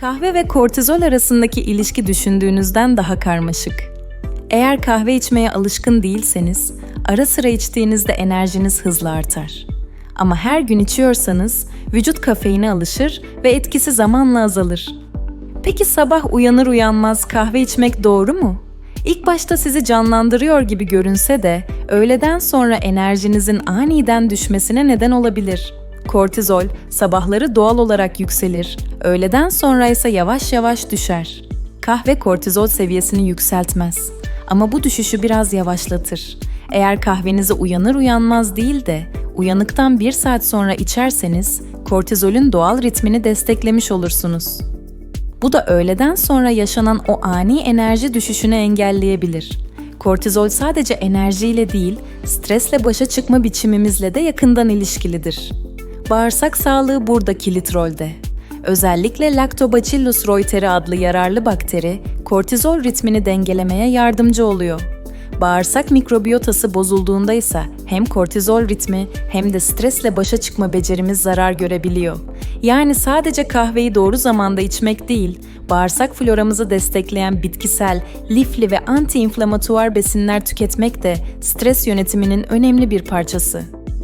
Kahve ve kortizol arasındaki ilişki düşündüğünüzden daha karmaşık. Eğer kahve içmeye alışkın değilseniz, ara sıra içtiğinizde enerjiniz hızla artar. Ama her gün içiyorsanız vücut kafeine alışır ve etkisi zamanla azalır. Peki sabah uyanır uyanmaz kahve içmek doğru mu? İlk başta sizi canlandırıyor gibi görünse de öğleden sonra enerjinizin aniden düşmesine neden olabilir. Kortizol sabahları doğal olarak yükselir, öğleden sonra ise yavaş yavaş düşer. Kahve kortizol seviyesini yükseltmez ama bu düşüşü biraz yavaşlatır. Eğer kahvenizi uyanır uyanmaz değil de uyanıktan bir saat sonra içerseniz kortizolün doğal ritmini desteklemiş olursunuz. Bu da öğleden sonra yaşanan o ani enerji düşüşünü engelleyebilir. Kortizol sadece enerjiyle değil, stresle başa çıkma biçimimizle de yakından ilişkilidir. Bağırsak sağlığı burada kilit rolde. Özellikle Lactobacillus reuteri adlı yararlı bakteri, kortizol ritmini dengelemeye yardımcı oluyor. Bağırsak mikrobiyotası bozulduğunda ise hem kortizol ritmi hem de stresle başa çıkma becerimiz zarar görebiliyor. Yani sadece kahveyi doğru zamanda içmek değil, bağırsak floramızı destekleyen bitkisel, lifli ve anti-inflamatuar besinler tüketmek de stres yönetiminin önemli bir parçası.